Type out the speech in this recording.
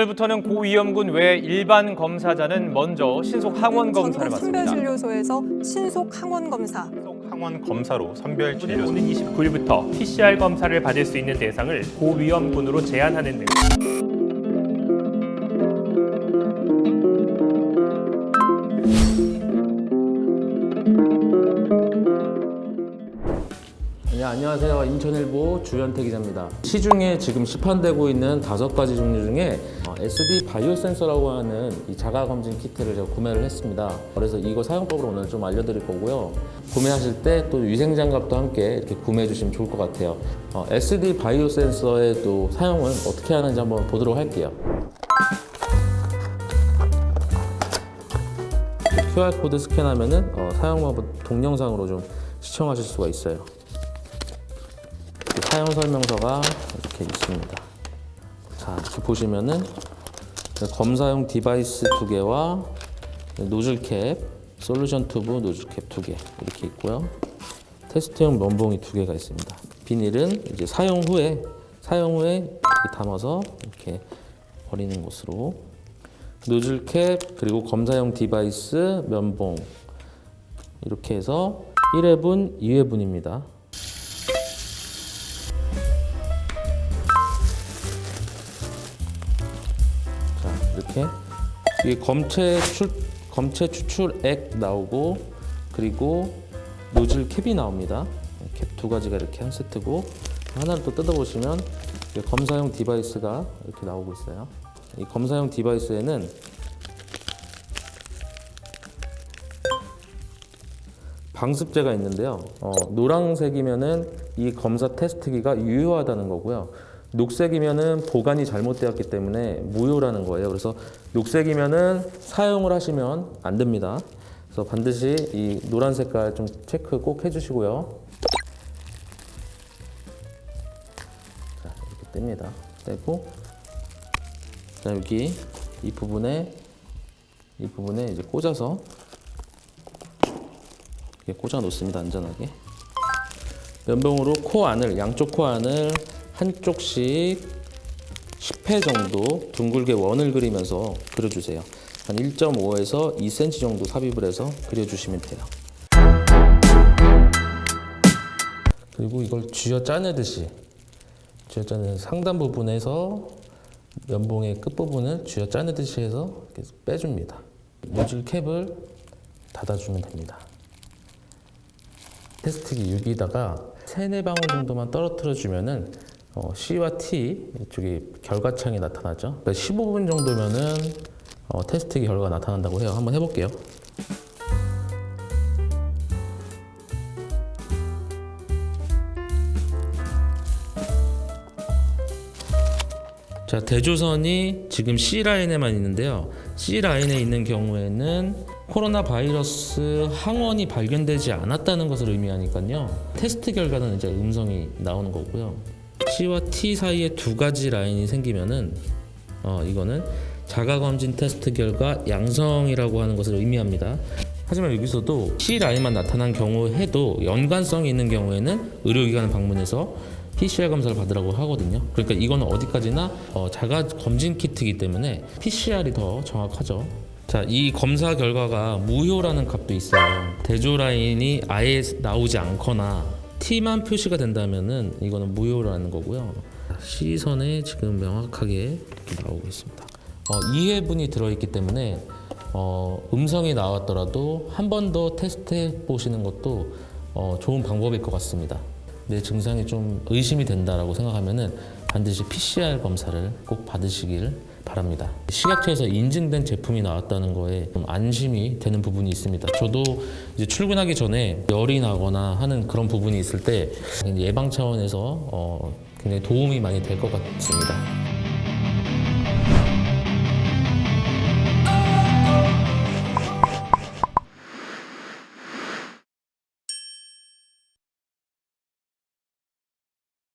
오늘부터는 고위험군 외 일반 검사자는 먼저 신속 항원 검사를 받습니다. 선별진료소에서 신속 항원 검사. 항원 검사로 선별 진료 오는 29일부터 PCR 검사를 받을 수 있는 대상을 고위험군으로 제한하는 등 네, 안녕하세요. 인천일보 주현태 기자입니다. 시중에 지금 시판되고 있는 다섯 가지 종류 중에 어, SD 바이오 센서라고 하는 이 자가 검진 키트를 제가 구매를 했습니다. 그래서 이거 사용법을 오늘 좀 알려드릴 거고요. 구매하실 때 또 위생 장갑도 함께 이렇게 구매해 주시면 좋을 것 같아요. 어, SD 바이오 센서의 또 사용은 어떻게 하는지 한번 보도록 할게요. QR 코드 스캔하면은 어, 사용 방법 동영상으로 좀 시청하실 수가 있어요. 사용 설명서가 이렇게 있습니다. 자, 이렇게 보시면은 검사용 디바이스 두 개와 노즐 캡, 솔루션 튜브 노즐 캡 두 개 이렇게 있고요. 테스트용 면봉이 두 개가 있습니다. 비닐은 이제 사용 후에 사용 후에 이렇게 담아서 이렇게 버리는 것으로 노즐 캡 그리고 검사용 디바이스 면봉 이렇게 해서 1회분, 2회분입니다. 이렇게 이 검체 출 검체 추출액 나오고 그리고 노즐 캡이 나옵니다. 캡 두 가지가 이렇게 한 세트고 하나를 또 뜯어 보시면 검사용 디바이스가 이렇게 나오고 있어요. 이 검사용 디바이스에는 방습제가 있는데요. 어, 노란색이면은 이 검사 테스트기가 유효하다는 거고요. 녹색이면은 보관이 잘못되었기 때문에 무효라는 거예요. 그래서 녹색이면은 사용을 하시면 안 됩니다. 그래서 반드시 이 노란 색깔 좀 체크 꼭 해주시고요. 자 이렇게 뗍니다. 떼고 자 여기 이 부분에 이 부분에 이제 꽂아서 이렇게 꽂아 놓습니다. 안전하게. 면봉으로 코 안을 양쪽 코 안을 한쪽씩 10회 정도 둥글게 원을 그리면서 그려주세요. 한 1.5에서 2cm 정도 삽입을 해서 그려주시면 돼요. 그리고 이걸 쥐어 짜내듯이 쥐어 짜내 상단 부분에서 면봉의 끝 부분을 쥐어 짜내듯이 해서 이렇게 빼줍니다. 노즐 캡을 닫아주면 됩니다. 테스트기 6이다가 세네 방울 정도만 떨어뜨려 주면은 어, C와 T 이쪽에 결과창이 나타나죠. 그러니까 15분 정도면은 어, 테스트기 결과가 나타난다고 해요. 한번 해볼게요. 자, 대조선이 지금 C 라인에만 있는데요. C 라인에 있는 경우에는 코로나 바이러스 항원이 발견되지 않았다는 것을 의미하니까요. 테스트 결과는 이제 음성이 나오는 거고요. C와 T 사이에 두 가지 라인이 생기면은 어, 이거는 자가 검진 테스트 결과 양성이라고 하는 것을 의미합니다. 하지만 여기서도 C 라인만 나타난 경우에도 연관성이 있는 경우에는 의료기관을 방문해서 PCR 검사를 받으라고 하거든요. 그러니까 이거는 어디까지나 어, 자가 검진 키트이기 때문에 PCR이 더 정확하죠. 자, 이 검사 결과가 무효라는 값도 있어요. 대조 라인이 아예 나오지 않거나 T만 표시가 된다면은 이거는 무효라는 거고요. C선에 지금 명확하게 나오고 있습니다. 어, 2회분이 들어있기 때문에 어, 음성이 나왔더라도 한 번 더 테스트해 보시는 것도 어, 좋은 방법일 것 같습니다. 내 증상이 좀 의심이 된다라고 생각하면은 반드시 PCR 검사를 꼭 받으시길 바랍니다. 식약처에서 인증된 제품이 나왔다는 거에 좀 안심이 되는 부분이 있습니다. 저도 이제 출근하기 전에 열이 나거나 하는 그런 부분이 있을 때 예방 차원에서 어, 굉장히 도움이 많이 될 것 같습니다.